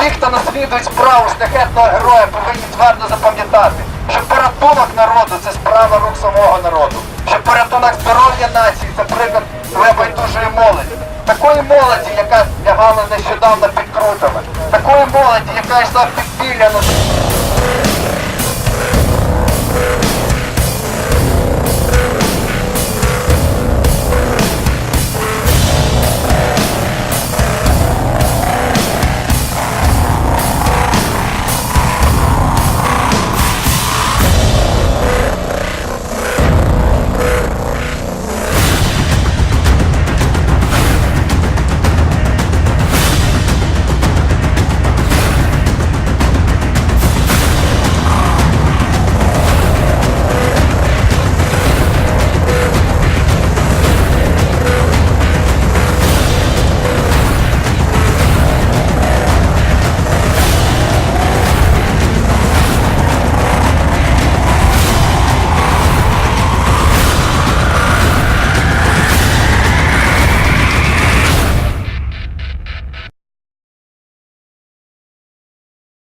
Ті, хто наслідують справу шляхетного героя, повинні твердо запам'ятати, що порятунок народу це справа рук самого народу. Що порятунок здоров'я нації це приклад небайдужої молоді. Такої молоді, яка лягала нещодавно під крутами. Такої молоді, яка йшла в підпілля на